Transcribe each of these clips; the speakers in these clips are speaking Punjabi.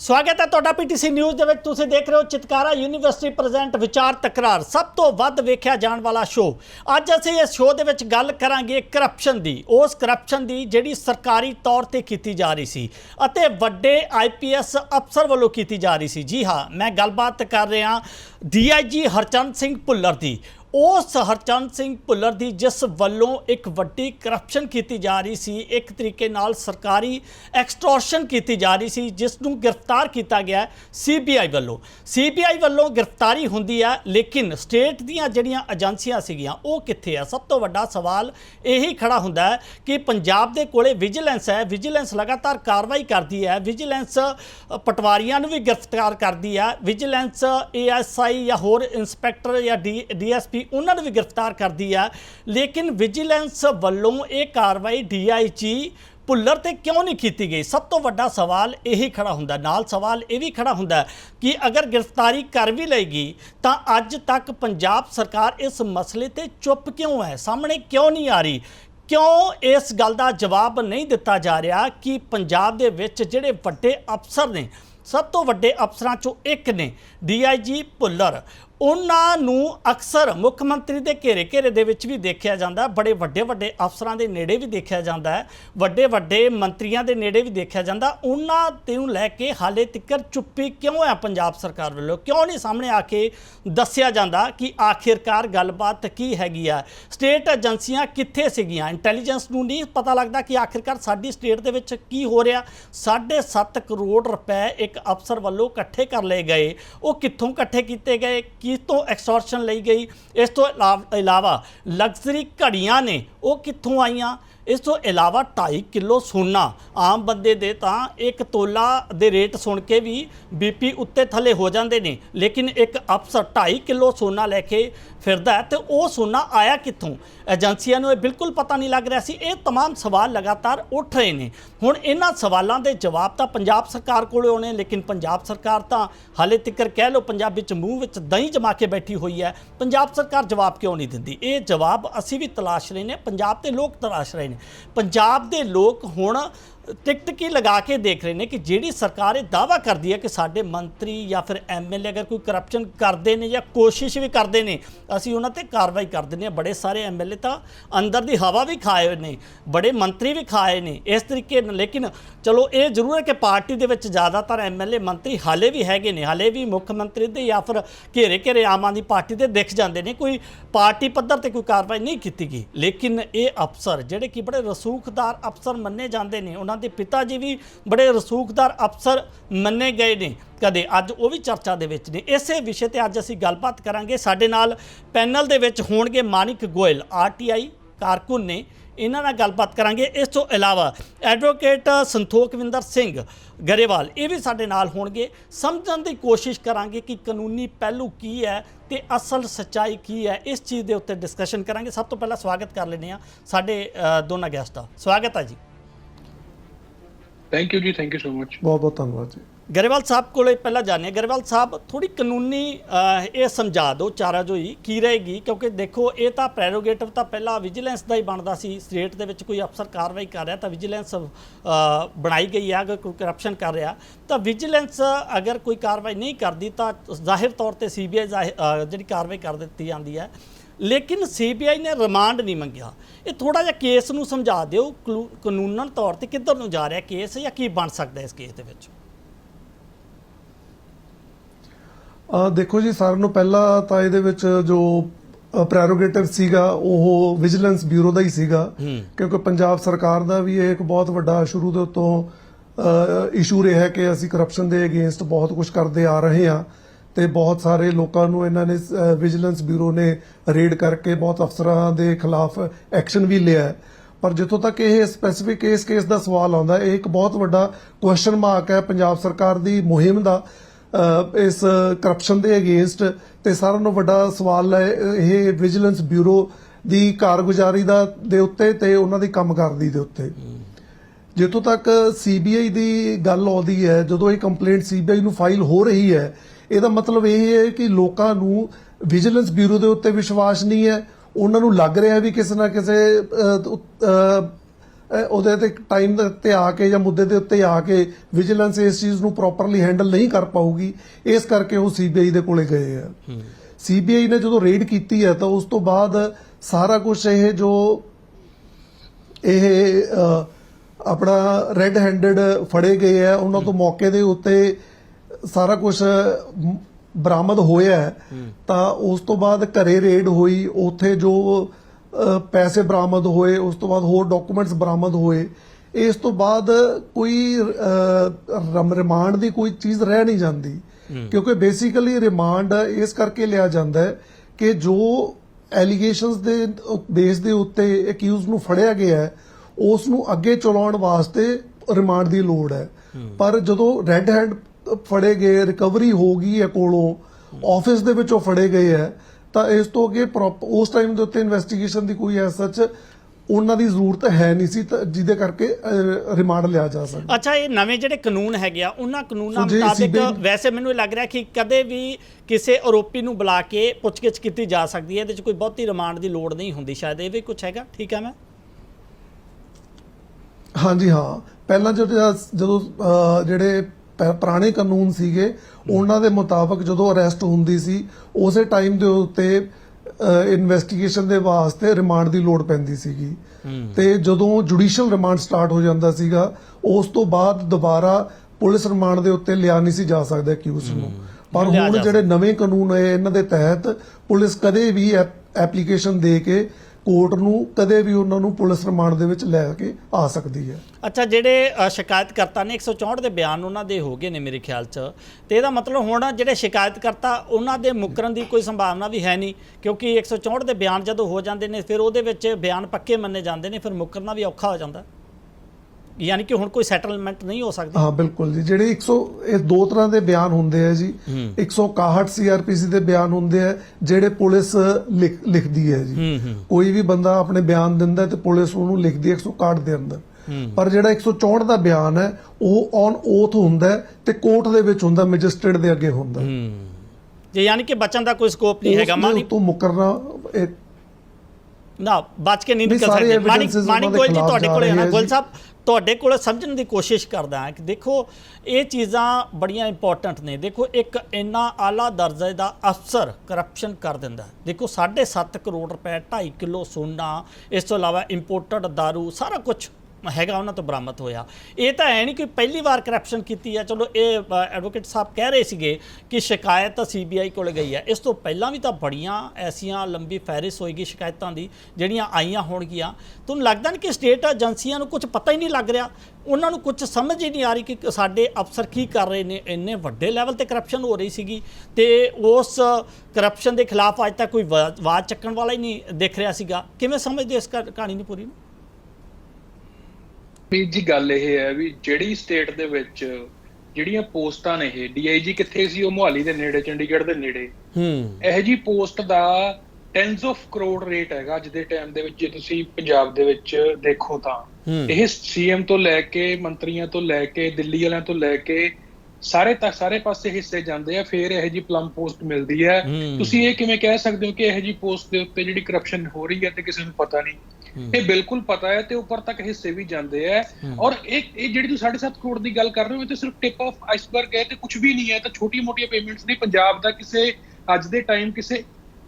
ਸਵਾਗਤ ਹੈ ਤੁਹਾਡਾ ਪੀਟੀਸੀ ਨਿਊਜ਼ ਦੇ ਵਿੱਚ। ਤੁਸੀਂ ਦੇਖ ਰਹੇ ਹੋ ਚਿਤਕਾਰਾ ਯੂਨੀਵਰਸਿਟੀ ਪ੍ਰੈਜ਼ੈਂਟ ਵਿਚਾਰ ਤਕਰਾਰ, ਸਭ ਤੋਂ ਵੱਧ ਵੇਖਿਆ ਜਾਣ ਵਾਲਾ ਸ਼ੋਅ ਅੱਜ ਅਸੀਂ ਇਸ ਸ਼ੋਅ ਦੇ ਵਿੱਚ ਗੱਲ ਕਰਾਂਗੇ ਕਰਪਸ਼ਨ ਦੀ। ਉਸ ਕਰਪਸ਼ਨ ਦੀ ਜਿਹੜੀ ਸਰਕਾਰੀ ਤੌਰ ਤੇ ਕੀਤੀ ਜਾ ਰਹੀ ਸੀ ਅਤੇ ਵੱਡੇ ਆਈਪੀਐਸ ਅਫਸਰ ਵੱਲੋਂ ਕੀਤੀ ਜਾ ਰਹੀ ਸੀ। ਜੀ ਹਾਂ, ਮੈਂ ਗੱਲਬਾਤ ਕਰ ਰਿਹਾ ਡੀਆਈਜੀ ਹਰਚੰਦ ਸਿੰਘ ਭੁੱਲਰ ਦੀ। ਉਸ ਹਰਚੰਦ ਸਿੰਘ ਭੁੱਲਰ ਦੀ ਜਿਸ ਵੱਲੋਂ ਇੱਕ ਵੱਡੀ ਕਰਪਸ਼ਨ ਕੀਤੀ ਜਾ ਰਹੀ ਸੀ, ਇੱਕ ਤਰੀਕੇ ਨਾਲ ਸਰਕਾਰੀ ਐਕਸਟੋਰਸ਼ਨ ਕੀਤੀ ਜਾ ਰਹੀ ਸੀ, ਜਿਸ ਨੂੰ ਗ੍ਰਿਫਤਾਰ ਕੀਤਾ ਗਿਆ ਸੀਬੀਆਈ ਵੱਲੋਂ। ਸੀਬੀਆਈ ਵੱਲੋਂ ਗ੍ਰਿਫਤਾਰੀ ਹੁੰਦੀ ਹੈ ਲੇਕਿਨ ਸਟੇਟ ਦੀਆਂ ਜਿਹੜੀਆਂ ਏਜੰਸੀਆਂ ਸੀਗੀਆਂ, ਉਹ ਕਿੱਥੇ ਆ? ਸਭ ਤੋਂ ਵੱਡਾ ਸਵਾਲ ਇਹੀ ਖੜਾ ਹੁੰਦਾ ਹੈ ਕਿ ਪੰਜਾਬ ਦੇ ਕੋਲੇ ਵਿਜੀਲੈਂਸ ਹੈ ਵਿਜੀਲੈਂਸ ਲਗਾਤਾਰ ਕਾਰਵਾਈ ਕਰਦੀ ਹੈ ਵਿਜੀਲੈਂਸ ਪਟਵਾਰੀਆਂ ਨੂੰ ਵੀ ਗ੍ਰਿਫਤਾਰ ਕਰਦੀ ਹੈ ਵਿਜੀਲੈਂਸ ਏਐਸਆਈ ਜਾਂ ਹੋਰ ਇੰਸਪੈਕਟਰ ਜਾਂ ਡੀਐਸਪੀ ਉਹਨਾਂ ਨੂੰ ਵੀ ਗ੍ਰਿਫਤਾਰ ਕਰਦੀ ਹੈ ਲੇਕਿਨ ਵਿਜੀਲੈਂਸ ਵੱਲੋਂ ਇਹ ਕਾਰਵਾਈ ਡੀਆਈਜੀ ਭੁੱਲਰ ਤੇ ਕਿਉਂ ਨਹੀਂ ਕੀਤੀ ਗਈ? ਸਭ ਤੋਂ ਵੱਡਾ ਸਵਾਲ ਇਹੀ ਖੜਾ ਹੁੰਦਾ। ਨਾਲ ਸਵਾਲ ਇਹ ਵੀ ਖੜਾ ਹੁੰਦਾ ਕਿ ਅਗਰ ਗ੍ਰਿਫਤਾਰੀ ਕਰ ਵੀ ਲਏਗੀ, ਤਾਂ ਅੱਜ ਤੱਕ ਪੰਜਾਬ ਸਰਕਾਰ ਇਸ ਮਸਲੇ ਤੇ ਚੁੱਪ ਕਿਉਂ ਹੈ? ਸਾਹਮਣੇ ਕਿਉਂ ਨਹੀਂ ਆ ਰਹੀ? ਕਿਉਂ ਇਸ ਗੱਲ ਦਾ ਜਵਾਬ ਨਹੀਂ ਦਿੱਤਾ ਜਾ ਰਿਹਾ ਕਿ ਪੰਜਾਬ ਦੇ ਵਿੱਚ ਜਿਹੜੇ ਵੱਡੇ ਅਫਸਰ ਨੇ, ਸਭ ਤੋਂ ਵੱਡੇ ਅਫਸਰਾਂ ਚੋਂ ਇੱਕ ਨੇ ਡੀਆਈਜੀ ਭੁੱਲਰ। ਉਹਨਾਂ ਨੂੰ ਅਕਸਰ ਮੁੱਖ ਮੰਤਰੀ ਦੇ ਘੇਰੇ ਘੇਰੇ ਦੇ ਵਿੱਚ ਵੀ ਦੇਖਿਆ ਜਾਂਦਾ ਹੈ ਬੜੇ ਵੱਡੇ ਵੱਡੇ ਅਫਸਰਾਂ ਦੇ ਨੇੜੇ ਵੀ ਦੇਖਿਆ ਜਾਂਦਾ ਹੈ, ਵੱਡੇ ਵੱਡੇ ਮੰਤਰੀਆਂ ਦੇ ਨੇੜੇ ਵੀ ਦੇਖਿਆ ਜਾਂਦਾ। ਉਹਨਾਂ ਤੇ ਨੂੰ ਲੈ ਕੇ ਹਾਲੇ ਤੱਕ ਚੁੱਪੀ ਕਿਉਂ ਹੈ ਪੰਜਾਬ ਸਰਕਾਰ ਵੱਲੋਂ? ਕਿਉਂ ਨਹੀਂ ਸਾਹਮਣੇ ਆ ਕੇ ਦੱਸਿਆ ਜਾਂਦਾ ਕਿ ਆਖਿਰਕਾਰ ਗੱਲਬਾਤ ਕੀ ਹੈਗੀ ਆ? ਸਟੇਟ ਏਜੰਸੀਆਂ ਕਿੱਥੇ ਸੀਗੀਆਂ? ਇੰਟੈਲੀਜੈਂਸ ਨੂੰ ਨਹੀਂ ਪਤਾ ਲੱਗਦਾ ਕਿ ਆਖਿਰਕਾਰ ਸਾਡੀ ਸਟੇਟ ਦੇ ਵਿੱਚ ਕੀ ਹੋ ਰਿਹਾ। 7.5 ਕਰੋੜ ਰੁਪਏ ਇੱਕ ਅਫਸਰ ਵੱਲੋਂ ਇਕੱਠੇ ਕਰ ਲਏ ਗਏ। ਉਹ ਕਿੱਥੋਂ ਇਕੱਠੇ ਕੀਤੇ ਗਏ? ਤੋਂ ਐਕਸਟੋਰਸ਼ਨ ਲਈ ਗਈ। ਇਸ ਤੋਂ ਇਲਾਵ- ਇਲਾਵਾ ਲਗਜ਼ਰੀ ਘੜੀਆਂ ਨੇ ਉਹ ਕਿੱਥੋਂ ਆਈਆਂ? ਇਸ ਤੋਂ ਇਲਾਵਾ 2.5 ਕਿਲੋ ਸੋਨਾ ਆਮ ਬੰਦੇ ਦੇ ਤਾਂ ਇੱਕ ਤੋਲਾ ਦੇ ਰੇਟ ਸੁਣ ਕੇ ਵੀ ਬੀਪੀ ਉੱਤੇ ਥੱਲੇ ਹੋ ਜਾਂਦੇ ਨੇ ਲੇਕਿਨ ਇੱਕ ਅਫਸਰ 2.5 ਕਿਲੋ ਸੋਨਾ ਲੈ ਕੇ ਫਿਰਦਾ ਹੈ ਤੇ ਉਹ ਸੋਨਾ ਆਇਆ ਕਿੱਥੋਂ ਏਜੰਸੀਆਂ ਨੂੰ ਇਹ ਬਿਲਕੁਲ ਪਤਾ ਨਹੀਂ ਲੱਗ ਰਿਹਾ ਸੀ ਇਹ तमाम ਸਵਾਲ ਲਗਾਤਾਰ ਉੱਠ ਰਹੇ ਨੇ ਹੁਣ ਇਹਨਾਂ ਸਵਾਲਾਂ ਦੇ ਜਵਾਬ ਤਾਂ ਪੰਜਾਬ ਸਰਕਾਰ ਕੋਲੇ ਆਉਣੇ ਲੇਕਿਨ ਪੰਜਾਬ ਸਰਕਾਰ ਤਾਂ ਹਾਲੇ ਤੱਕ ਕਹਿ ਲਓ ਪੰਜਾਬੀ ਚ ਮੂੰਹ ਵਿੱਚ ਦਹੀਂ ਜਮਾ ਕੇ ਬੈਠੀ ਹੋਈ ਹੈ ਪੰਜਾਬ ਸਰਕਾਰ ਜਵਾਬ ਕਿਉਂ ਨਹੀਂ ਦਿੰਦੀ ਇਹ ਜਵਾਬ ਅਸੀਂ ਵੀ ਤਲਾਸ਼ ਰਹੇ ਨੇ ਪੰਜਾਬ ਦੇ ਲੋਕ ਤਲਾਸ਼ ਰਹੇ ਨੇ। ਪੰਜਾਬ ਦੇ ਲੋਕ ਹੁਣ ਟਿਕਟ ਕੀ ਲਗਾ ਕੇ ਦੇਖ ਰਹੇ ਨੇ ਕਿ ਜਿਹੜੀ ਸਰਕਾਰ ਇਹ ਦਾਵਾ ਕਰਦੀ ਹੈ ਕਿ ਸਾਡੇ ਮੰਤਰੀ ਜਾਂ ਫਿਰ ਐਮਐਲਏ ਅਗਰ ਕੋਈ ਕਰਪਸ਼ਨ ਕਰਦੇ ਨੇ ਜਾਂ ਕੋਸ਼ਿਸ਼ ਵੀ ਕਰਦੇ ਨੇ, ਅਸੀਂ ਉਹਨਾਂ ਤੇ ਕਾਰਵਾਈ ਕਰ ਦਿੰਦੇ ਹਾਂ। ਬੜੇ ਸਾਰੇ ਐਮਐਲਏ ਤਾਂ ਅੰਦਰ ਦੀ ਹਵਾ ਵੀ ਖਾਏ ਹੋਏ ਨੇ, ਬੜੇ ਮੰਤਰੀ ਵੀ ਖਾਏ ਨੇ ਇਸ ਤਰੀਕੇ ਨਾਲ। ਲੇਕਿਨ ਚਲੋ ਇਹ ਜ਼ਰੂਰ ਹੈ ਕਿ ਪਾਰਟੀ ਦੇ ਵਿੱਚ ਜ਼ਿਆਦਾਤਰ ਐਮਐਲਏ ਮੰਤਰੀ ਹਾਲੇ ਵੀ ਹੈਗੇ ਨੇ, ਹਾਲੇ ਵੀ ਮੁੱਖ ਮੰਤਰੀ ਦੇ ਜਾਂ ਫਿਰ ਘੇਰੇ ਘੇਰੇ ਆਮ ਆਦਮੀ ਪਾਰਟੀ ਦੇ ਦਿਖ ਜਾਂਦੇ ਨੇ। ਕੋਈ ਪਾਰਟੀ ਪੱਧਰ ਤੇ ਕੋਈ ਕਾਰਵਾਈ ਨਹੀਂ ਕੀਤੀ ਗਈ। ਲੇਕਿਨ ਇਹ ਅਫਸਰ ਜਿਹੜੇ ਕਿ ਬੜੇ ਰਸੂਖਦਾਰ ਅਫਸਰ ਮੰਨੇ ਜਾਂਦੇ ਨੇ, ਉਹਨਾਂ ਦੇ ਪਿਤਾ ਜੀ ਵੀ ਬੜੇ ਰਸੂਖਦਾਰ ਅਫਸਰ ਮੰਨੇ ਗਏ ਨੇ। ਕਦੇ ਅੱਜ ਉਹ ਵੀ ਚਰਚਾ ਦੇ ਵਿੱਚ ਨੇ। ਇਸੇ ਵਿਸ਼ੇ ਤੇ ਅੱਜ ਅਸੀਂ ਗੱਲਬਾਤ ਕਰਾਂਗੇ। ਸਾਡੇ ਨਾਲ ਪੈਨਲ ਦੇ ਵਿੱਚ ਹੋਣਗੇ ਮਾਨਿਕ ਗੋਇਲ ਆਰਟੀਆਈ ਕਾਰਕੁਨ ਨੇ। ਇਹਨਾਂ ਨਾਲ ਗੱਲਬਾਤ ਕਰਾਂਗੇ। ਇਸ ਤੋਂ ਇਲਾਵਾ ਐਡਵੋਕੇਟ ਸੰਤੋਖਵਿੰਦਰ ਸਿੰਘ ਗਰੇਵਾਲ, ਇਹ ਵੀ ਸਾਡੇ ਨਾਲ ਹੋਣਗੇ। ਸਮਝਣ ਦੀ ਕੋਸ਼ਿਸ਼ ਕਰਾਂਗੇ ਕਿ ਕਾਨੂੰਨੀ ਪਹਿਲੂ ਕੀ ਹੈ ਤੇ ਅਸਲ ਸੱਚਾਈ ਕੀ ਹੈ। ਇਸ ਚੀਜ਼ ਦੇ ਉੱਤੇ ਡਿਸਕਸ਼ਨ ਕਰਾਂਗੇ। ਸਭ ਤੋਂ ਪਹਿਲਾਂ ਸਵਾਗਤ ਕਰ ਲੈਂਦੇ ਆ ਸਾਡੇ ਦੋਨਾਂ ਗੈਸਟ ਦਾ। ਸਵਾਗਤ ਹੈ ਜੀ। ਥੈਂਕ ਯੂ ਜੀ ਥੈਂਕ ਯੂ ਸੋ ਮਚ ਬਹੁਤ ਬਹੁਤ ਧੰਨਵਾਦ ਜੀ। ਗਰੇਵਾਲ ਸਾਹਿਬ ਕੋਲੇ ਪਹਿਲਾਂ ਜਾਣੇ ਗਰੇਵਾਲ ਸਾਹਿਬ ਥੋੜੀ ਕਾਨੂੰਨੀ ਇਹ ਸਮਝਾ ਦਿਓ ਚਾਰਾ ਜੋਈ ਕੀ ਰਹੇਗੀ? ਕਿਉਂਕਿ ਦੇਖੋ ਇਹ ਤਾਂ ਪ੍ਰੈਰੋਗੇਟਿਵ ਤਾਂ ਪਹਿਲਾਂ ਵਿਜੀਲੈਂਸ ਦਾ ਹੀ ਬਣਦਾ ਸੀ। ਸਟੇਟ ਦੇ ਵਿੱਚ ਕੋਈ ਅਫਸਰ ਕਾਰਵਾਈ ਕਰ ਰਿਹਾ ਤਾਂ ਵਿਜੀਲੈਂਸ ਬਣਾਈ ਗਈ ਹੈ ਅਗਰ ਕੋਈ ਕਰਪਸ਼ਨ ਕਰ ਰਿਹਾ ਤਾਂ ਵਿਜੀਲੈਂਸ ਅਗਰ ਕੋਈ ਕਾਰਵਾਈ ਨਹੀਂ ਕਰਦੀ ਤਾਂ ਜ਼ਾਹਿਰ ਤੌਰ ਤੇ ਸੀਬੀਆਈ ਜਿਹੜੀ ਕਾਰਵਾਈ ਕਰ ਦਿੱਤੀ ਜਾਂਦੀ ਹੈ ਲੇਕਿਨ ਸੀਬੀਆਈ ਨੇ ਰਿਮਾਂਡ ਨਹੀਂ ਮੰਗਿਆ। ਇਹ ਥੋੜਾ ਜਿਹਾ ਕੇਸ ਨੂੰ ਸਮਝਾ ਦਿਓ। ਕਲੂ- ਕਾਨੂੰਨਨ ਤੌਰ ਤੇ ਕਿੱਧਰ ਨੂੰ ਜਾ ਰਿਹਾ ਕੇਸ ਜਾਂ ਕੀ ਬਣ ਸਕਦਾ ਇਸ ਕੇਸ ਦੇ ਵਿੱਚ? ਅ, ਦੇਖੋ ਜੀ ਸਾਰਿਆਂ ਨੂੰ ਪਹਿਲਾਂ ਤਾਂ ਇਹਦੇ ਵਿੱਚ ਜੋ ਪ੍ਰੈਰੋਗੇਟਿਵ ਸੀਗਾ ਉਹ ਵਿਜੀਲੈਂਸ ਬਿਊਰੋ ਦਾ ਹੀ ਸੀਗਾ। ਕਿਉਂਕਿ ਪੰਜਾਬ ਸਰਕਾਰ ਦਾ ਵੀ ਇਹ ਇੱਕ ਬਹੁਤ ਵੱਡਾ ਸ਼ੁਰੂ ਦੇ ਉੱਤੋਂ ਇਸ਼ੂ ਰਿਹਾ ਹੈ ਕਿ ਅਸੀਂ ਕਰਪਸ਼ਨ ਦੇ ਅਗੇਂਸਟ ਬਹੁਤ ਕੁਝ ਕਰਦੇ ਆ ਰਹੇ ਹਾਂ। ਤੇ ਬਹੁਤ ਸਾਰੇ ਲੋਕਾਂ ਨੂੰ ਇਹਨਾਂ ਨੇ ਵਿਜੀਲੈਂਸ ਬਿਊਰੋ ਨੇ ਰੇਡ ਕਰਕੇ ਬਹੁਤ ਅਫਸਰਾਂ ਦੇ ਖਿਲਾਫ ਐਕਸ਼ਨ ਵੀ ਲਿਆ ਪਰ ਜਿੱਥੋਂ ਤੱਕ ਇਹ ਸਪੈਸੀਫਿਕ ਇਸ ਕੇਸ ਦਾ ਸਵਾਲ ਆਉਂਦਾ, ਇਹ ਇੱਕ ਬਹੁਤ ਵੱਡਾ ਕੁਐਸਚਨ ਮਾਰਕ ਹੈ ਪੰਜਾਬ ਸਰਕਾਰ ਦੀ ਮੁਹਿੰਮ ਦਾ ਇਸ ਕਰਪਸ਼ਨ ਦੇ ਅਗੇਂਸਟ ਤੇ ਸਾਰਿਆਂ ਨੂੰ ਵੱਡਾ ਸਵਾਲ ਹੈ, ਇਹ ਵਿਜੀਲੈਂਸ ਬਿਊਰੋ ਦੀ ਕਾਰਗੁਜ਼ਾਰੀ ਦਾ, ਦੇ ਉੱਤੇ ਤੇ ਉਹਨਾਂ ਦੀ ਕੰਮਕਾਰਦੀ ਦੇ ਉੱਤੇ। ਜਿੱਥੋਂ ਤੱਕ ਸੀਬੀਆਈ ਦੀ ਗੱਲ ਆਉਂਦੀ ਹੈ, ਜਦੋਂ ਇਹ ਕੰਪਲੇਂਟ ਸੀਬੀਆਈ ਨੂੰ ਫਾਈਲ ਹੋ ਰਹੀ ਹੈ ਇਹਦਾ ਮਤਲਬ ਇਹ ਹੈ ਕਿ ਲੋਕਾਂ ਨੂੰ ਵਿਜੀਲੈਂਸ ਬਿਊਰੋ ਦੇ ਉੱਤੇ ਵਿਸ਼ਵਾਸ ਨਹੀਂ ਹੈ। ਉਹਨਾਂ ਨੂੰ ਲੱਗ ਰਿਹਾ ਵੀ ਕਿਸੇ ਨਾ ਕਿਸੇ ਉਹਦੇ ਤੇ ਟਾਈਮ ਦੇ ਆ ਕੇ ਜਾਂ ਮੁੱਦੇ ਦੇ ਉੱਤੇ ਆ ਕੇ ਵਿਜੀਲੈਂਸ ਇਸ ਚੀਜ਼ ਨੂੰ ਪ੍ਰੋਪਰਲੀ ਹੈਂਡਲ ਨਹੀਂ ਕਰ ਪਾਊਗੀ। ਇਸ ਕਰਕੇ ਉਹ ਸੀਬੀਆਈ ਦੇ ਕੋਲੇ ਗਏ ਆ। ਸੀਬੀਆਈ ਨੇ ਜਦੋਂ ਰੇਡ ਕੀਤੀ ਹੈ ਤਾਂ ਉਸ ਤੋਂ ਬਾਅਦ ਸਾਰਾ ਕੁਝ ਇਹ ਜੋ ਇਹ ਆਪਣਾ ਰੈੱਡ ਹੈਂਡਡ ਫੜੇ ਗਏ ਆ, ਉਹਨਾਂ ਤੋਂ ਮੌਕੇ ਦੇ ਉੱਤੇ ਸਾਰਾ ਕੁਝ ਬਰਾਮਦ ਹੋਇਆ ਹੈ। ਤਾਂ ਉਸ ਤੋਂ ਬਾਅਦ ਘਰੇ ਰੇਡ ਹੋਈ ਉੱਥੇ ਜੋ ਪੈਸੇ ਬਰਾਮਦ ਹੋਏ ਉਸ ਤੋਂ ਬਾਅਦ ਹੋਰ ਡਾਕੂਮੈਂਟਸ ਬਰਾਮਦ ਹੋਏ। ਇਸ ਤੋਂ ਬਾਅਦ ਕੋਈ ਰਿਮਾਂਡ ਦੀ ਕੋਈ ਚੀਜ਼ ਰਹਿ ਨਹੀਂ ਜਾਂਦੀ। ਕਿਉਂਕਿ ਬੇਸਿਕਲੀ ਰਿਮਾਂਡ ਇਸ ਕਰਕੇ ਲਿਆ ਜਾਂਦਾ ਹੈ ਕਿ ਜੋ ਐਲੀਗੇਸ਼ਨਸ ਦੇ ਬੇਸ ਦੇ ਉੱਤੇ ਅਕਿਊਜ਼ ਨੂੰ ਫੜਿਆ ਗਿਆ ਹੈ ਉਸ ਨੂੰ ਅੱਗੇ ਚਲਾਉਣ ਵਾਸਤੇ ਰਿਮਾਂਡ ਦੀ ਲੋੜ ਹੈ। ਪਰ ਜਦੋਂ ਰੈੱਡ ਹੈਂਡ ਫੜੇ ਗਏ ਰਿਕਵਰੀ ਹੋ ਗਈ ਹੈ ਕੋਲੋਂ ਆਫਿਸ ਦੇ ਵਿੱਚੋਂ ਫੜੇ ਗਏ ਹੈ। ਤਾਂ ਇਸ ਤੋਂ ਅੱਗੇ ਉਸ ਟਾਈਮ ਦੇ ਉੱਤੇ ਇਨਵੈਸਟੀਗੇਸ਼ਨ ਦੀ ਕੋਈ ਐਸ ਸੱਚ ਉਹਨਾਂ ਦੀ ਜ਼ਰੂਰਤ ਹੈ ਨਹੀਂ ਸੀ ਜਿਹਦੇ ਕਰਕੇ ਰਿਮਾਂਡ ਲਿਆ ਜਾ ਸਕਦਾ। ਅੱਛਾ ਇਹ ਨਵੇਂ ਜਿਹੜੇ ਕਾਨੂੰਨ ਹੈਗੇ ਆ ਉਹਨਾਂ ਕਾਨੂੰਨਾਂ ਮੁਤਾਬਿਕ ਵੈਸੇ ਮੈਨੂੰ ਲੱਗ ਰਿਹਾ ਕਿ ਕਦੇ ਵੀ ਕਿਸੇ ਆਰੋਪੀ ਨੂੰ ਬੁਲਾ ਕੇ ਪੁੱਛਗਿੱਛ ਕੀਤੀ ਜਾ ਸਕਦੀ ਹੈ ਇਹਦੇ 'ਚ ਕੋਈ ਬਹੁਤੀ ਰਿਮਾਂਡ ਦੀ ਲੋੜ ਨਹੀਂ ਹੁੰਦੀ। ਸ਼ਾਇਦ ਇਹ ਵੀ ਕੁਝ ਹੈਗਾ ਠੀਕ ਹੈ ਮੈਂ? ਹਾਂਜੀ ਹਾਂ। ਪਹਿਲਾਂ ਜਦੋਂ ਜਿਹੜੇ ਪੁਰਾਣੇ ਕਾਨੂੰਨ ਸੀਗੇ ਉਹਨਾਂ ਦੇ ਮੁਤਾਬਕ ਜਦੋਂ ਅਰੈਸਟ ਹੁੰਦੀ ਸੀ ਉਸੇ ਟਾਈਮ ਦੇ ਉੱਤੇ ਇਨਵੈਸਟੀਗੇਸ਼ਨ ਦੇ ਵਾਸਤੇ ਰਿਮਾਂਡ ਦੀ ਲੋੜ ਪੈਂਦੀ ਸੀਗੀ। ਤੇ ਜਦੋਂ ਜੁਡੀਸ਼ੀਅਲ ਰਿਮਾਂਡ ਸਟਾਰਟ ਹੋ ਜਾਂਦਾ ਸੀਗਾ ਉਸ ਤੋਂ ਬਾਅਦ ਦੁਬਾਰਾ ਪੁਲਿਸ ਰਿਮਾਂਡ ਦੇ ਉੱਤੇ ਲਿਆ ਨਹੀਂ ਸੀ ਜਾ ਸਕਦਾ ਅਕਿਊਜ਼ ਨੂੰ। ਪਰ ਹੁਣ ਜਿਹੜੇ ਨਵੇਂ ਕਾਨੂੰਨ ਆਏ ਇਹਨਾਂ ਦੇ ਤਹਿਤ ਪੁਲਿਸ ਕਦੇ ਵੀ ਐਪਲੀਕੇਸ਼ਨ ਦੇ ਕੇ ਕੋਰਟ ਨੂੰ ਕਦੇ ਵੀ ਉਹਨਾਂ ਨੂੰ ਪੁਲਿਸ ਰਿਮਾਂਡ ਦੇ ਵਿੱਚ ਲੈ ਕੇ ਆ ਸਕਦੀ ਹੈ। ਅੱਛਾ ਜਿਹੜੇ ਅ, ਸ਼ਿਕਾਇਤਕਰਤਾ ਨੇ 164 ਦੇ ਬਿਆਨ ਉਹਨਾਂ ਦੇ ਹੋ ਗਏ ਨੇ ਮੇਰੇ ਖਿਆਲ 'ਚ। ਤੇ ਇਹਦਾ ਮਤਲਬ ਹੁਣ ਜਿਹੜੇ ਸ਼ਿਕਾਇਤਕਰਤਾ ਉਹਨਾਂ ਦੇ ਮੁਕਰਨ ਦੀ ਕੋਈ ਸੰਭਾਵਨਾ ਵੀ ਹੈ ਨਹੀਂ ਕਿਉਂਕਿ 164 ਦੇ ਬਿਆਨ ਜਦੋਂ ਹੋ ਜਾਂਦੇ ਨੇ ਫਿਰ ਉਹਦੇ ਵਿੱਚ ਬਿਆਨ ਪੱਕੇ ਮੰਨੇ ਜਾਂਦੇ ਨੇ ਫਿਰ ਮੁਕਰਨਾ ਵੀ ਔਖਾ ਹੋ ਜਾਂਦਾ। ਯਾਨੀ ਕਿ ਹੁਣ ਕੋਈ ਸੈਟਲਮੈਂਟ ਨਹੀਂ ਹੋ ਸਕਦੀ? ਹਾਂ ਬਿਲਕੁਲ ਜੀ। ਜਿਹੜੇ 100 ਇਹ ਦੋ ਤਰ੍ਹਾਂ ਦੇ ਬਿਆਨ ਹੁੰਦੇ ਆ ਜੀ। 161 ਸੀਆਰਪੀਸੀ ਦੇ ਬਿਆਨ ਹੁੰਦੇ ਆ ਜਿਹੜੇ ਪੁਲਿਸ ਲਿਖ- ਲਿਖਦੀ ਹੈ ਜੀ ਕੋਈ ਵੀ ਬੰਦਾ ਆਪਣੇ ਬਿਆਨ ਦਿੰਦਾ ਤੇ ਪੁਲਿਸ ਉਹਨੂੰ ਲਿਖਦੀ ਹੈ 161 ਦੇ ਅੰਦਰ। ਪਰ ਜਿਹੜਾ 164 ਦਾ ਬਿਆਨ ਹੈ ਉਹ ਔਨ ਓਥ ਹੁੰਦਾ ਤੇ ਕੋਰਟ ਦੇ ਵਿੱਚ ਹੁੰਦਾ ਮੈਜਿਸਟ੍ਰੇਟ ਦੇ ਅੱਗੇ ਹੁੰਦਾ। ਜੇ ਯਾਨੀ ਕਿ ਬਚਣ ਦਾ ਕੋਈ ਸਕੋਪ ਨਹੀਂ ਹੈਗਾ ਮਾਨੀ ਉੱਤੋਂ ਮੁਕਰਨਾ ਨਾ ਬਚ ਕੇ ਨਹੀਂ ਨਿਕਲ ਸਕਦੇ। ਮਾਨੀ ਮਾਨੀ ਗੋਇਲ ਜੀ ਤੁਹਾਡੇ ਕੋਲੇ ਗੋਇਲ ਜੀ। ਸਾਹਿਬ ਤੁਹਾਡੇ ਕੋਲ ਸਮਝਣ ਦੀ ਕੋਸ਼ਿਸ਼ ਕਰਦਾ ਹਾਂ ਕਿ ਦੇਖੋ, ਇਹ ਚੀਜ਼ਾਂ ਬੜੀਆਂ ਇੰਪੋਰਟੈਂਟ ਨੇ ਦੇਖੋ, ਇੱਕ ਇੰਨਾ ਆਲਾ ਦਰਜੇ ਦਾ ਅਫਸਰ ਕਰਪਸ਼ਨ ਕਰ ਦਿੰਦਾ ਹੈ। ਦੇਖੋ 7.5 ਕਰੋੜ ਰੁਪਏ 2.5 ਕਿਲੋ ਸੋਨਾ, ਇਸ ਤੋਂ ਇਲਾਵਾ ਇੰਪੋਰਟਡ दारू ਸਾਰਾ ਕੁਝ ਹੈਗਾ ਉਹਨਾਂ ਤੋਂ ਬਰਾਮਦ ਹੋਇਆ। ਇਹ ਤਾਂ ਹੈ ਨਹੀਂ ਕਿ ਪਹਿਲੀ ਵਾਰ ਕਰਪਸ਼ਨ ਕੀਤੀ ਹੈ ਚਲੋ ਇਹ ਐਡਵੋਕੇਟ ਸਾਹਿਬ ਕਹਿ ਰਹੇ ਸੀਗੇ ਕਿ ਸ਼ਿਕਾਇਤ ਸੀਬੀਆਈ ਕੋਲ ਗਈ ਹੈ ਇਸ ਤੋਂ ਪਹਿਲਾਂ ਵੀ ਤਾਂ ਬੜੀਆਂ ਐਸੀਆਂ ਲੰਬੀ ਫਹਿਰਿਸ ਹੋਏਗੀ ਸ਼ਿਕਾਇਤਾਂ ਦੀ, ਜਿਹੜੀਆਂ ਆਈਆਂ ਹੋਣਗੀਆਂ। ਤੁਹਾਨੂੰ ਲੱਗਦਾ ਨਹੀਂ ਕਿ ਸਟੇਟ ਏਜੰਸੀਆਂ ਨੂੰ ਕੁਝ ਪਤਾ ਹੀ ਨਹੀਂ ਲੱਗ ਰਿਹਾ? ਉਹਨਾਂ ਨੂੰ ਕੁਝ ਸਮਝ ਹੀ ਨਹੀਂ ਆ ਰਹੀ ਕਿ ਸਾਡੇ ਅਫਸਰ ਕੀ ਕਰ ਰਹੇ ਨੇ। ਇੰਨੇ ਵੱਡੇ ਲੈਵਲ ਤੇ ਕਰਪਸ਼ਨ ਹੋ ਰਹੀ ਸੀਗੀ ਤੇ ਉਸ ਕਰਪਸ਼ਨ ਦੇ ਖਿਲਾਫ ਅੱਜ ਤੱਕ ਕੋਈ ਵਾ- ਆਵਾਜ਼ ਚੱਕਣ ਵਾਲਾ ਹੀ ਨਹੀਂ ਦਿਖ ਰਿਹਾ ਸੀਗਾ। ਕਿਵੇਂ ਸਮਝਦੇ ਇਸ ਕਾ- ਕਹਾਣੀ ਨੂੰ ਪੂਰੀ ਨੂੰ? ਵੀ ਜੀ ਗੱਲ ਇਹ ਹੈ ਵੀ ਜਿਹੜੀ ਸਟੇਟ ਦੇ ਵਿੱਚ ਜਿਹੜੀਆਂ ਪੋਸਟਾਂ ਨੇ ਇਹ ਡੀਆਈਜੀ ਕਿੱਥੇ ਸੀ? ਉਹ ਮੁਹਾਲੀ ਦੇ ਨੇੜੇ ਚੰਡੀਗੜ੍ਹ ਦੇ ਨੇੜੇ। ਹੂੰ। ਇਹ ਜੀ ਪੋਸਟ ਦਾ ਟੈਨਸ ਆਫ ਕਰੋੜ ਰੇਟ ਹੈਗਾ ਅੱਜ ਦੇ ਟਾਈਮ ਦੇ ਵਿੱਚ ਜੇ ਤੁਸੀਂ ਪੰਜਾਬ ਦੇ ਵਿੱਚ ਦੇਖੋ ਤਾਂ। ਇਹ ਸੀਐਮ ਤੋਂ ਲੈ ਕੇ ਮੰਤਰੀਆਂ ਤੋਂ ਲੈ ਕੇ ਦਿੱਲੀ ਵਾਲਿਆਂ ਤੋਂ ਲੈ ਕੇ ਸਾਰੇ ਤੱਕ ਸਾਰੇ ਪਾਸੇ ਹਿੱਸੇ ਜਾਂਦੇ ਆ ਫਿਰ ਇਹ ਜੀ ਪਲਮ ਪੋਸਟ ਮਿਲਦੀ ਹੈ। ਹੂੰ। ਤੁਸੀਂ ਇਹ ਕਿਵੇਂ ਕਹਿ ਸਕਦੇ ਹੋ ਕਿ ਇਹ ਜੀ ਪੋਸਟ ਦੇ ਉੱਤੇ ਜਿਹੜੀ ਕਰਪਸ਼ਨ ਹੋ ਰਹੀ ਹੈ ਤੇ ਕਿਸੇ ਨੂੰ ਪਤਾ ਨਹੀਂ? ਇਹ ਬਿਲਕੁਲ ਪਤਾ ਹੈ ਤੇ ਉੱਪਰ ਤੱਕ ਹਿੱਸੇ ਵੀ ਜਾਂਦੇ ਆ। ਔਰ ਇਹ ਇਹ ਜਿਹੜੀ ਤੁਸੀਂ 7.5 ਕਰੋੜ ਦੀ ਗੱਲ ਕਰ ਰਹੇ ਹੋ ਇਹ ਤਾਂ ਸਿਰਫ ਟਿਪ ਆਫ ਆਈਸਬਰਗ ਹੈ ਤੇ ਕੁਝ ਵੀ ਨਹੀਂ ਹੈ। ਤਾਂ ਛੋਟੀਆਂ-ਮੋਟੀਆਂ ਪੇਮੈਂਟਸ ਨਹੀਂ ਪੰਜਾਬ ਦਾ ਕਿਸੇ ਅੱਜ ਦੇ ਟਾਈਮ ਕਿਸੇ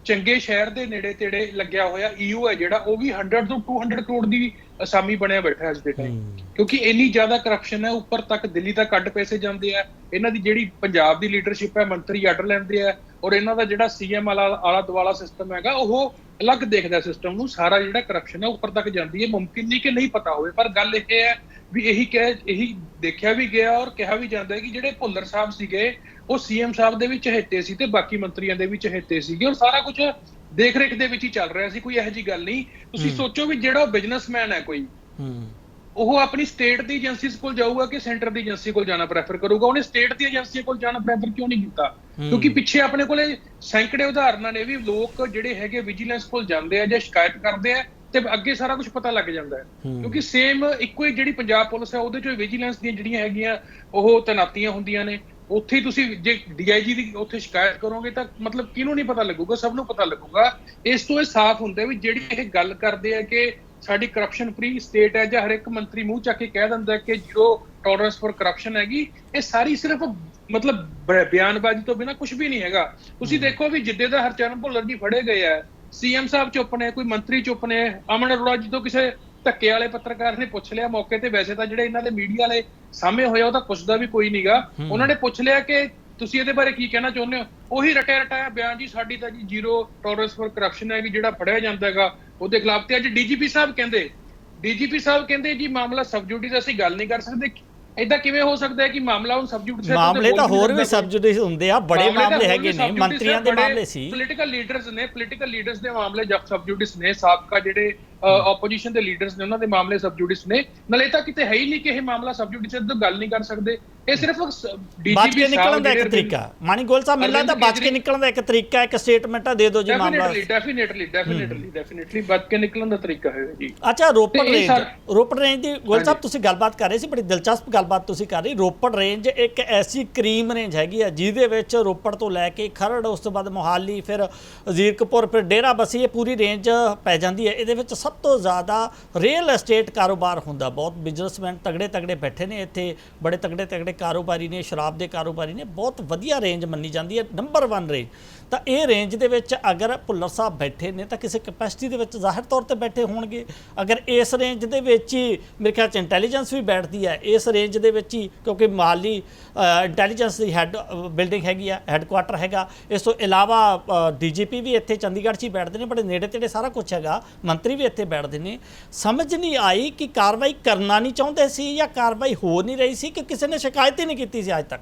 ਚੰਗੇ ਸ਼ਹਿਰ ਦੇ ਨੇੜੇ ਤੇੜੇ ਲੱਗਿਆ ਹੋਇਆ ਈਯੂ ਹੈ ਜਿਹੜਾ ਉਹ ਵੀ 100 ਤੋਂ 200 ਕਰੋੜ ਦੀ ਅਸਾਮੀ ਬਣਿਆ ਬੈਠਾ ਅੱਜ ਦੇ ਟਾਈਮ ਕਿਉਂਕਿ ਇੰਨੀ ਜ਼ਿਆਦਾ ਕਰਪਸ਼ਨ ਹੈ ਉੱਪਰ ਤੱਕ ਦਿੱਲੀ ਤੱਕ ਕੱਢ ਪੈਸੇ ਜਾਂਦੇ ਆ। ਇਹਨਾਂ ਦੀ ਜਿਹੜੀ ਪੰਜਾਬ ਦੀ ਲੀਡਰਸ਼ਿਪ ਹੈ ਮੰਤਰੀ ਅੱਡ ਲੈਂਦੇ ਆ। ਔਰ ਇਹਨਾਂ ਦਾ ਜਿਹੜਾ ਸੀਐਮ ਵਾਲਾ ਆਲਾ ਦੁਆਲਾ ਸਿਸਟਮ ਹੈਗਾ ਉਹ ਅਲੱਗ ਦੇਖਦਾ ਸਿਸਟਮ ਨੂੰ ਸਾਰਾ ਜਿਹੜਾ ਕਰਪਸ਼ਨ ਹੈ ਉੱਪਰ ਤੱਕ ਜਾਂਦੀ ਹੈ ਮੁਮਕਿਨ ਨਹੀਂ ਕਿ ਨਹੀਂ ਪਤਾ ਹੋਵੇ। ਪਰ ਗੱਲ ਇਹ ਹੈ ਵੀ ਇਹੀ ਕਹਿ ਇਹੀ ਦੇਖਿਆ ਵੀ ਗਿਆ ਔਰ ਕਿਹਾ ਵੀ ਜਾਂਦਾ ਹੈ ਕਿ ਜਿਹੜੇ ਭੁੱਲਰ ਸਾਹਿਬ ਸੀਗੇ ਉਹ ਸੀਐਮ ਸਾਹਿਬ ਦੇ ਵੀ ਚਹੇਤੇ ਸੀ ਤੇ ਬਾਕੀ ਮੰਤਰੀਆਂ ਦੇ ਵੀ ਚਹੇਤੇ ਸੀਗੇ। ਔਰ ਸਾਰਾ ਕੁਝ ਦੇਖ ਰੇਖ ਦੇ ਵਿੱਚ ਹੀ ਚੱਲ ਰਿਹਾ ਸੀ ਕੋਈ ਇਹੋ ਜੀ ਗੱਲ ਨਹੀਂ। ਤੁਸੀਂ ਸੋਚੋ ਵੀ ਜਿਹੜਾ ਬਿਜ਼ਨਸਮੈਨ ਹੈ ਕੋਈ। ਹੂੰ। ਉਹ ਆਪਣੀ ਸਟੇਟ ਦੀ ਏਜੰਸੀਜ਼ ਕੋਲ ਜਾਊਗਾ ਕਿ ਸੈਂਟਰ ਦੀ ਏਜੰਸੀ ਕੋਲ ਜਾਣਾ ਪ੍ਰੈਫਰ ਕਰੂਗਾ? ਉਹਨੇ ਸਟੇਟ ਦੀ ਏਜੰਸੀ ਕੋਲ ਜਾਣਾ ਪ੍ਰੈਫਰ ਕਿਉਂ ਨਹੀਂ ਕੀਤਾ? ਕਿਉਂਕਿ ਪਿੱਛੇ ਆਪਣੇ ਕੋਲੇ ਸੈਂਕੜੇ ਉਦਾਹਰਨਾਂ ਨੇ ਵੀ ਲੋਕ ਜਿਹੜੇ ਹੈਗੇ ਵਿਜੀਲੈਂਸ ਕੋਲ ਜਾਂਦੇ ਆ ਜਾਂ ਸ਼ਿਕਾਇਤ ਕਰਦੇ ਆ ਤੇ ਅੱਗੇ ਸਾਰਾ ਕੁਝ ਪਤਾ ਲੱਗ ਜਾਂਦਾ ਹੈ। ਕਿਉਂਕਿ ਸੇਮ ਇੱਕੋ ਹੀ ਜਿਹੜੀ ਪੰਜਾਬ ਪੁਲਿਸ ਹੈ ਉਹਦੇ ਚੋਂ ਵਿਜੀਲੈਂਸ ਦੀਆਂ ਜਿਹੜੀਆਂ ਹੈਗੀਆਂ ਉਹ ਤੈਨਾਤੀਆਂ ਹੁੰਦੀਆਂ ਨੇ। ਉੱਥੇ ਹੀ ਤੁਸੀਂ ਜੇ ਡੀਆਈਜੀ ਦੀ ਉੱਥੇ ਸ਼ਿਕਾਇਤ ਕਰੋਗੇ ਤਾਂ ਮਤਲਬ ਕਿਹਨੂੰ ਨਹੀਂ ਪਤਾ ਲੱਗੂਗਾ? ਸਭ ਨੂੰ ਪਤਾ ਲੱਗੂਗਾ। ਇਸ ਤੋਂ ਇਹ ਸਾਫ਼ ਹੁੰਦਾ ਵੀ ਜਿਹੜੀ ਇਹ ਗੱਲ ਕਰਦੇ ਆ ਕਿ ਸਾਡੀ ਕਰਪਸ਼ਨ ਫ੍ਰੀ ਸਟੇਟ ਹੈ ਜਾਂ ਹਰ ਇੱਕ ਮੰਤਰੀ ਮੂੰਹ ਚੱਕ ਕੇ ਕਹਿ ਦਿੰਦਾ ਕਿ ਜ਼ੀਰੋ ਟੋਲਰੈਂਸ ਫॉर ਕਰਪਸ਼ਨ ਹੈਗੀ ਇਹ ਸਾਰੀ ਸਿਰਫ ਮਤਲਬ ਬਿਆਨਬਾਜ਼ੀ ਤੋਂ ਬਿਨਾ ਕੁਝ ਵੀ ਨਹੀਂ ਹੈਗਾ। ਤੁਸੀਂ ਦੇਖੋ ਵੀ ਜਿੱਦੇ ਦਾ ਹਰਚਰਨ ਭੁੱਲਰ ਜੀ ਫੜੇ ਗਏ ਆ ਸੀਐਮ ਸਾਹਿਬ ਚੁੱਪ ਨੇ ਕੋਈ ਮੰਤਰੀ ਚੁੱਪ ਨੇ ਅਮਨ ਅਰੋੜਾ ਜੀ ਤੋਂ ਕਿਸੇ ਧੱਕੇ ਵਾਲੇ ਪੱਤਰਕਾਰ ਨੇ ਪੁੱਛ ਲਿਆ ਮੌਕੇ ਤੇ ਵੈਸੇ ਤਾਂ ਜਿਹੜੇ ਇਹਨਾਂ ਦੇ ਮੀਡੀਆ ਵਾਲੇ ਸਾਹਮਣੇ ਹੋਇਆ ਉਹ ਤਾਂ ਪੁੱਛਦਾ ਵੀ ਕੋਈ ਨਹੀਂਗਾ ਉਹਨਾਂ ਨੇ ਪੁੱਛ ਲਿਆ ਕਿ ਤੁਸੀਂ ਇਹਦੇ ਬਾਰੇ ਕੀ ਕਹਿਣਾ ਚਾਹੁੰਦੇ ਹੋ? ਉਹੀ ਰਟਿਆ ਰਟਾਇਆ ਬਿਆਨ ਜੀ ਸਾਡੀ ਤਾਂ ਜੀ ਜ਼ੀਰੋ ਟੋਲਰੈਂਸ ਫॉर ਕਰਪਸ਼ਨ ਹੈ ਕਿ ਜਿਹੜਾ ਫੜਿਆ ਜਾਂਦਾ ਹੈਗਾ ਉਹਦੇ ਖਿਲਾਫ ਤੇ ਅੱਜ ਡੀਜੀਪੀ ਸਾਹਿਬ ਕਹਿੰਦੇ ਡੀਜੀਪੀ ਸਾਹਿਬ ਕਹਿੰਦੇ ਜੀ ਮਾਮਲਾ ਸਬਜੂਡਿਸ ਅਸੀਂ ਗੱਲ ਨਹੀਂ ਕਰ ਸਕਦੇ। ਇਦਾਂ ਕਿਵੇਂ ਹੋ ਸਕਦਾ ਹੈ ਕਿ ਮਾਮਲਾ ਹੁਣ ਸਬਜੂਡਿਸ ਹੈ ਮਾਮਲੇ ਤਾਂ ਹੋਰ ਵੀ ਸਬਜੂਡਿਸ ਹੁੰਦੇ ਆ ਬੜੇ ਮਾਮਲੇ ਹੈਗੇ ਨੇ ਮੰਤਰੀਆਂ ਦੇ ਮਾਮਲੇ ਸੀ। ਪੋਲੀਟੀਕਲ ਲੀਡਰਸ ਨੇ ਪੋਲੀਟੀਕਲ ਲੀਡਰਸ ਦੇ ਮਾਮਲੇ ਜਬ ਸਬਜੂਡਿਸ ਨੇ ਸਾਬਕਾ ਜਿਹੜੇ ਆਪੋਜੀਸ਼ਨ ਦੇ ਲੀਡਰਸ ਨੇ ਉਹਨਾਂ ਦੇ ਮਾਮਲੇ ਸਬਜੂਡਿਸ ਨੇ। ਨਾਲੇ ਤਾਂ ਕਿਤੇ ਹੈ ਹੀ ਨਹੀਂ ਕਿ ਇਹ ਮਾਮਲਾ ਸਬਜੂਡਿਸ ਤੋਂ ਗੱਲ ਨਹੀਂ ਕਰ ਸਕਦੇ। ਇਹ ਸਿਰਫ ਬਚ ਡੀਜੀਪੀ ਕੇ ਨਿਕਲਣ ਦਾ ਇੱਕ ਤਰੀਕਾ। ਮਾਨੀ ਗੋਲ ਸਾਹਿਬ ਮਿਲਦਾ ਤਾਂ ਬਚ ਕੇ ਨਿਕਲਣ ਦਾ ਇੱਕ ਤਰੀਕਾ ਇੱਕ ਸਟੇਟਮੈਂਟਾਂ ਦੇ ਦਿਓ ਜੀ ਮਾਮਲਾ। ਡੈਫੀਨਿਟਲੀ ਡੈਫੀਨਿਟਲੀ ਡੈਫੀਨਿਟਲੀ ਡੈਫੀਨਿਟਲੀ ਬਚ ਕੇ ਨਿਕਲਣ ਦਾ ਤਰੀਕਾ ਹੈ ਜੀ। ਅੱਛਾ ਰੋਪੜ ਤੇ ਇਹ ਰੇਂਜ ਸਰ- ਰੋਪੜ ਰੇਂਜ ਦੀ ਗੋਲ ਸਾਹਿਬ। ਤੁਸੀਂ ਗੱਲਬਾਤ ਕਰ ਰਹੇ ਸੀ ਬੜੀ ਦਿਲਚਸਪ ਗੱਲਬਾਤ ਤੁਸੀਂ ਕਰ ਰਹੇ। ਰੋਪੜ ਰੇਂਜ ਇੱਕ ਐਸੀ ਕਰੀਮ ਰੇਂਜ ਹੈਗੀ ਆ ਜਿਹਦੇ ਵਿੱਚ ਰੋਪੜ ਤੋਂ ਲੈ ਕੇ ਖਰੜ ਉਸ ਤੋਂ ਬਾਅਦ ਮੋਹਾਲੀ ਫਿਰ ਅਜ਼ੀਰਕਪੁਰ ਫਿਰ ਡੇਰਾ ਬਸੀ ਇਹ ਪੂਰੀ ਰੇਂਜ ਪੈ ਜਾਂਦੀ ਹੈ। ਇਹਦੇ ਵਿੱਚ ਸਭ ਤੋਂ ਜ਼ਿਆਦਾ ਰੀਅਲ ਏਸਟੇਟ ਕਾਰੋਬਾਰ ਹੁੰਦਾ। ਬਹੁਤ ਬਿਜ਼ਨਸਮੈਨ ਤਗੜੇ ਤਗੜੇ ਬੈਠੇ ਨੇ ਇੱਥੇ ਬੜੇ ਤਗੜੇ ਤਗੜੇ ਕਾਰੋਬਾਰੀ ਨੇ, ਸ਼ਰਾਬ ਦੇ ਕਾਰੋਬਾਰੀ ਨੇ, ਬਹੁਤ ਵਧੀਆ ਰੇਂਜ ਮੰਨੀ ਜਾਂਦੀ ਹੈ ਨੰਬਰ 1 ਰੇਂਜ ਤਾਂ ਇਹ ਰੇਂਜ ਦੇ ਵਿੱਚ ਅਗਰ ਭੁੱਲਰ ਸਾਹਿਬ ਬੈਠੇ ਨੇ ਤਾਂ ਕਿਸੇ ਕੈਪੈਸਿਟੀ ਦੇ ਵਿੱਚ ਜ਼ਾਹਿਰ ਤੌਰ ਤੇ ਬੈਠੇ ਹੋਣਗੇ। ਅਗਰ ਇਸ ਰੇਂਜ ਦੇ ਵਿੱਚ ਹੀ ਮੇਰੇ ਖਿਆਲ ਚ ਇੰਟੈਲੀਜੈਂਸ ਵੀ ਬੈਠਦੀ ਹੈ, ਇਸ ਰੇਂਜ ਦੇ ਵਿੱਚ ਹੀ ਕਿਉਂਕਿ ਮਾਲੀ ਇੰਟੈਲੀਜੈਂਸ ਦੀ ਹੈੱਡ ਬਿਲਡਿੰਗ ਹੈਗੀ ਆ ਹੈੱਡਕੁਆਟਰ ਹੈਗਾ। ਇਸ ਤੋਂ ਇਲਾਵਾ ਡੀਜੀਪੀ ਵੀ ਇੱਥੇ ਚੰਡੀਗੜ੍ਹ 'ਚ ਹੀ ਬੈਠਦੇ ਨੇ, ਬੜੇ ਨੇੜੇ ਤੇੜੇ ਸਾਰਾ ਕੁਝ ਹੈਗਾ। ਮੰਤਰੀ ਵੀ ਇੱਥੇ ਬੈਠਦੇ ਨੇ। ਸਮਝ ਨਹੀਂ ਆਈ ਕਿ ਕਾਰਵਾਈ ਕਰਨਾ ਨਹੀਂ ਚਾਹੁੰਦੇ ਸੀ ਜਾਂ ਕਾਰਵਾਈ ਹੋ ਨਹੀਂ ਰਹੀ ਸੀ ਕਿ ਕਿਸੇ ਨੇ ਸ਼ਿਕਾਇਤ ਹੀ ਨਹੀਂ ਕੀਤੀ ਸੀ ਅੱਜ ਤੱਕ।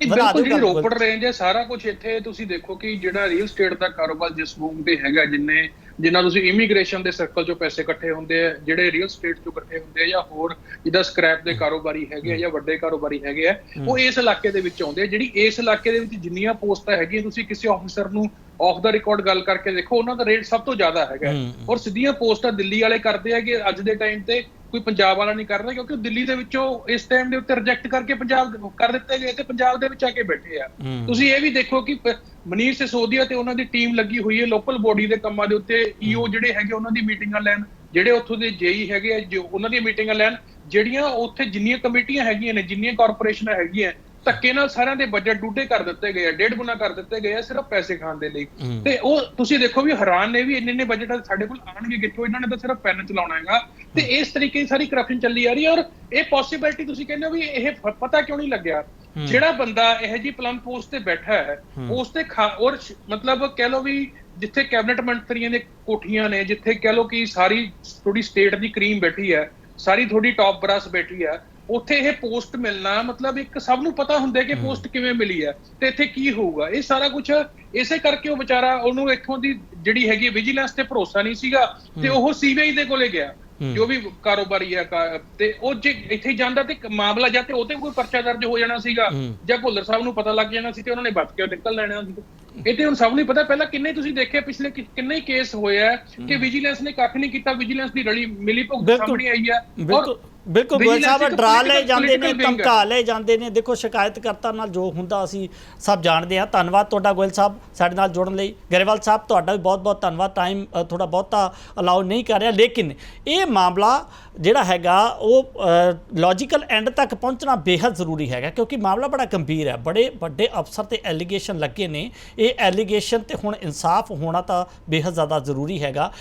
ਬਿਲਕੁਲ ਜਿਹੜੀ ਰੋਪੜ ਰੇਂਜ ਹੈ ਸਾਰਾ ਕੁਝ ਇੱਥੇ ਤੁਸੀਂ ਦੇਖੋ ਕਿ ਜਿਹੜਾ ਰੀਅਲ ਸਟੇਟ ਦਾ ਕਾਰੋਬਾਰ ਜਿਸ ਮੂਵ ਤੇ ਹੈਗਾ ਜਿੰਨੇ ਜਿੰਨਾ ਤੁਸੀਂ ਇਮੀਗ੍ਰੇਸ਼ਨ ਦੇ ਸਰਕਲ ਚੋਂ ਪੈਸੇ ਇਕੱਠੇ ਹੁੰਦੇ ਆ ਜਿਹੜੇ ਰੀਅਲ ਸਟੇਟ ਚੋਂ ਇਕੱਠੇ ਹੁੰਦੇ ਆ ਜਾਂ ਹੋਰ ਜਿਹਦਾ ਸਕ੍ਰੈਪ ਦੇ ਕਾਰੋਬਾਰੀ ਹੈਗੇ ਆ ਜਾਂ ਵੱਡੇ ਕਾਰੋਬਾਰੀ ਹੈਗੇ ਆ ਉਹ ਇਸ ਇਲਾਕੇ ਦੇ ਵਿੱਚ ਆਉਂਦੇ ਆ ਜਿਹੜੀ ਇਸ ਇਲਾਕੇ ਦੇ ਵਿੱਚ ਜਿੰਨੀਆਂ ਪੋਸਟਾਂ ਹੈਗੀਆਂ ਤੁਸੀਂ ਕਿਸੇ ਆਫੀਸਰ ਨੂੰ ਆਫ ਦਾ ਰਿਕਾਰਡ ਗੱਲ ਕਰਕੇ ਦੇਖੋ ਉਹਨਾਂ ਦਾ ਰੇਟ ਸਭ ਤੋਂ ਜ਼ਿਆਦਾ ਹੈਗਾ। ਔਰ ਸਿੱਧੀਆਂ ਪੋਸਟਾਂ ਦਿੱਲੀ ਵਾਲੇ ਕਰਦੇ ਆ ਕਿ ਅੱਜ ਦੇ ਟਾਈਮ ਤੇ ਕੋਈ ਪੰਜਾਬ ਵਾਲਾ ਨਹੀਂ ਕਰ ਰਿਹਾ ਕਿਉਂਕਿ ਦਿੱਲੀ ਦੇ ਵਿੱਚੋਂ ਇਸ ਟਾਈਮ ਦੇ ਉੱਤੇ ਰਿਜੈਕਟ ਕਰਕੇ ਪੰਜਾਬ ਕਰ ਦਿੱਤੇ ਗਏ ਤੇ ਪੰਜਾਬ ਦੇ ਵਿੱਚ ਆ ਕੇ ਬੈਠੇ ਆ। ਤੁਸੀਂ ਇਹ ਵੀ ਦੇਖੋ ਕਿ ਮਨੀਸ਼ ਸਿਸੋਦੀਆ ਤੇ ਉਹਨਾਂ ਦੀ ਟੀਮ ਲੱਗੀ ਹੋਈ ਹੈ ਲੋਕਲ ਬੋਡੀ ਦੇ ਕੰਮਾਂ ਦੇ ਉੱਤੇ ਈਓ ਜਿਹੜੇ ਹੈਗੇ ਉਹਨਾਂ ਦੀ ਮੀਟਿੰਗਾਂ ਲੈਣ ਜਿਹੜੇ ਉੱਥੋਂ ਦੇ ਜੇਈ ਹੈਗੇ ਆ ਜੋ ਉਹਨਾਂ ਦੀਆਂ ਮੀਟਿੰਗਾਂ ਲੈਣ ਜਿਹੜੀਆਂ ਉੱਥੇ ਜਿੰਨੀਆਂ ਕਮੇਟੀਆਂ ਹੈਗੀਆਂ ਨੇ ਜਿੰਨੀਆਂ ਕਾਰਪੋਰੇਸ਼ਨਾਂ ਹੈਗੀਆਂ ਧੱਕੇ ਨਾਲ ਸਾਰਿਆਂ ਦੇ ਬਜਟ ਡੂਡੇ ਕਰ ਦਿੱਤੇ ਗਏ ਆ ਡੇਢ ਗੁਣਾ ਕਰ ਦਿੱਤੇ ਗਏ ਆ ਸਿਰਫ ਪੈਸੇ ਖਾਣ ਦੇ ਲਈ। ਤੇ ਉਹ ਤੁਸੀਂ ਦੇਖੋ ਵੀ ਹੈਰਾਨ ਨੇ ਵੀ ਇੰਨੇ ਇੰਨੇ ਬਜਟ ਸਾਡੇ ਕੋਲ ਆਣਗੇ ਕਿੱਥੋਂ? ਇਹਨਾਂ ਨੇ ਤਾਂ ਸਿਰਫ ਪੈਨ ਚਲਾਉਣਾ ਹੈਗਾ। ਤੇ ਇਸ ਤਰੀਕੇ ਦੀ ਸਾਰੀ ਕਰਪਸ਼ਨ ਚੱਲੀ ਆ ਰਹੀ ਹੈ ਔਰ ਇਹ ਪੋਸਿਬਿਲਿਟੀ ਤੁਸੀਂ ਕਹਿੰਦੇ ਹੋ ਵੀ ਇਹ ਪਤਾ ਕਿਉਂ ਨਹੀਂ ਲੱਗਿਆ? ਜਿਹੜਾ ਬੰਦਾ ਇਹ ਜੀ ਪਲਮ ਪੋਸਟ ਤੇ ਬੈਠਾ ਹੈ ਉਸ ਤੇ ਖਾ- ਔਰ ਮਤਲਬ ਕਹਿ ਲਓ ਵੀ ਜਿੱਥੇ ਕੈਬਨਿਟ ਮੰਤਰੀਆਂ ਦੇ ਕੋਠੀਆਂ ਨੇ ਜਿੱਥੇ ਕਹਿ ਲਓ ਕਿ ਸਾਰੀ ਥੋੜੀ ਸਟੇਟ ਦੀ ਕਰੀਮ ਬੈਠੀ ਹੈ ਸਾਰੀ ਥੋੜੀ ਟੌਪ ਬ੍ਰਾਸ ਬੈਠੀ ਹੈ ਉੱਥੇ ਇਹ ਪੋਸਟ ਮਿਲਣਾ ਮਤਲਬ ਇੱਕ ਸਭ ਨੂੰ ਪਤਾ ਹੁੰਦਾ ਕਿ ਪੋਸਟ ਕਿਵੇਂ ਮਿਲੀ ਹੈ ਤੇ ਇੱਥੇ ਕੀ ਹੋਊਗਾ। ਇਹ ਸਾਰਾ ਕੁਝ ਇਸੇ ਕਰਕੇ ਉਹ ਵਿਚਾਰਾ ਉਹਨੂੰ ਇੱਥੋਂ ਦੀ ਜਿਹੜੀ ਹੈਗੀ ਵਿਜੀਲੈਂਸ ਤੇ ਭਰੋਸਾ ਨਹੀਂ ਸੀਗਾ ਤੇ ਉਹ ਸੀਬੀਆਈ ਦੇ ਕੋਲੇ ਗਿਆ। ਜੋ ਵੀ ਕਾਰੋਬਾਰੀ ਹੈ ਕਾ- ਤੇ ਉਹ ਜੇ ਇੱਥੇ ਜਾਂਦਾ ਤੇ ਮਾਮਲਾ ਜਾਂ ਤੇ ਉਹਤੇ ਕੋਈ ਪਰਚਾ ਦਰਜ ਹੋ ਜਾਣਾ ਸੀਗਾ ਜਾਂ ਭੁੱਲਰ ਸਾਹਿਬ ਨੂੰ ਪਤਾ ਲੱਗ ਜਾਣਾ ਸੀ ਤੇ ਉਹਨਾਂ ਨੇ ਬਚ ਕੇ ਨਿਕਲ ਲੈਣਾ ਸੀ। ਇਹ ਤੇ ਹੁਣ ਸਭ ਨੂੰ ਪਤਾ ਪਹਿਲਾਂ ਕਿੰਨੇ ਤੁਸੀਂ ਦੇਖਿਆ ਪਿਛਲੇ ਕਿੰਨੇ ਕੇਸ ਹੋਏ ਆ ਕਿ ਵਿਜੀਲੈਂਸ ਨੇ ਕੱਖ ਨਹੀਂ ਕੀਤਾ ਵਿਜੀਲੈਂਸ ਦੀ ਰਲੀ ਮਿਲੀ ਭੁਗਤ। ਸਾਹਮਣੇ ਆਈ ਹੈ ਬਿਲਕੁਲ। ਬਿਲਕੁਲ ਗੋਇਲ ਸਾਹਿਬ ਡਰਾ ਲਏ ਜਾਂਦੇ ਨੇ ਧਮਕਾ ਲਏ ਜਾਂਦੇ ਨੇ। ਦੇਖੋ ਸ਼ਿਕਾਇਤਕਰਤਾ ਨਾਲ ਜੋ ਹੁੰਦਾ ਅਸੀਂ ਸਭ ਜਾਣਦੇ ਆ ਧੰਨਵਾਦ ਤੁਹਾਡਾ ਗੋਇਲ ਸਾਹਿਬ ਸਾਡੇ ਨਾਲ ਜੁੜਨ ਲਈ। ਗਰੇਵਾਲ ਸਾਹਿਬ ਤੁਹਾਡਾ ਵੀ ਬਹੁਤ-ਬਹੁਤ ਧੰਨਵਾਦ। ਟਾਈਮ ਥੋੜਾ ਬਹੁਤਾ ਅਲਾਉ ਨਹੀਂ ਕਰ ਰਿਹਾ। ਲੇਕਿਨ ਇਹ ਮਾਮਲਾ ਜਿਹੜਾ ਹੈਗਾ ਉਹ ਲੌਜੀਕਲ ਐਂਡ ਤੱਕ ਪਹੁੰਚਣਾ ਬੇਹੱਦ ਜ਼ਰੂਰੀ ਹੈਗਾ ਕਿਉਂਕਿ ਮਾਮਲਾ ਬੜਾ ਗੰਭੀਰ ਹੈ। ਬੜੇ ਵੱਡੇ ਅਫਸਰ ਤੇ ਐਲੀਗੇਸ਼ਨ ਲੱਗੇ ਨੇ। ਇਹ ਐਲੀਗੇਸ਼ਨ ਤੇ ਹੁਣ ਇਨਸਾਫ ਹੋਣਾ ਤਾਂ ਬੇਹੱਦ ਜ਼ਿਆਦਾ ਜ਼ਰੂਰੀ ਹੈਗਾ।